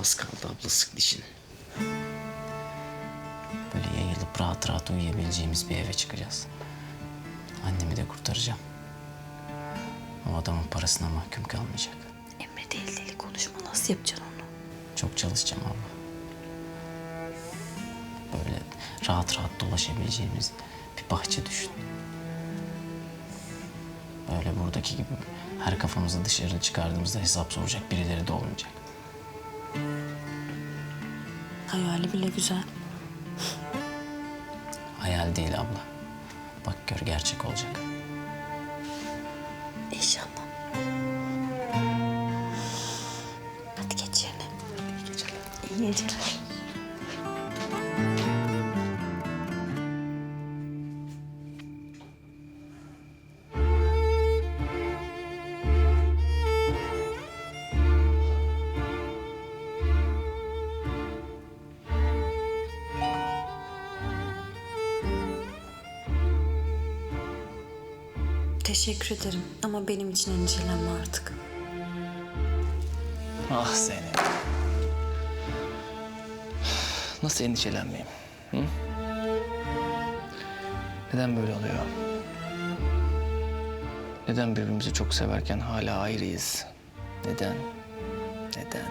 Az kaldı abla sık dişini. Böyle yayılıp rahat rahat uyuyabileceğimiz bir eve çıkacağız. Annemi de kurtaracağım. O adamın parasına mahkum kalmayacak. Emre deli deli konuşma nasıl yapacaksın onu? Çok çalışacağım abla. Böyle rahat rahat dolaşabileceğimiz bir bahçe düşün. Böyle buradaki gibi her kafamızı dışarı çıkardığımızda hesap soracak birileri de olmayacak. Hayali bile güzel. Hayal değil abla. Bak gör gerçek olacak. İnşallah. Hadi geç yerine. İyi geceler. İyi geceler. Teşekkür ederim ama benim için endişelenme artık. Ah Zeynep. Nasıl endişelenmeyeyim? Hı? Neden böyle oluyor? Neden birbirimizi çok severken hala ayrıyız? Neden? Neden?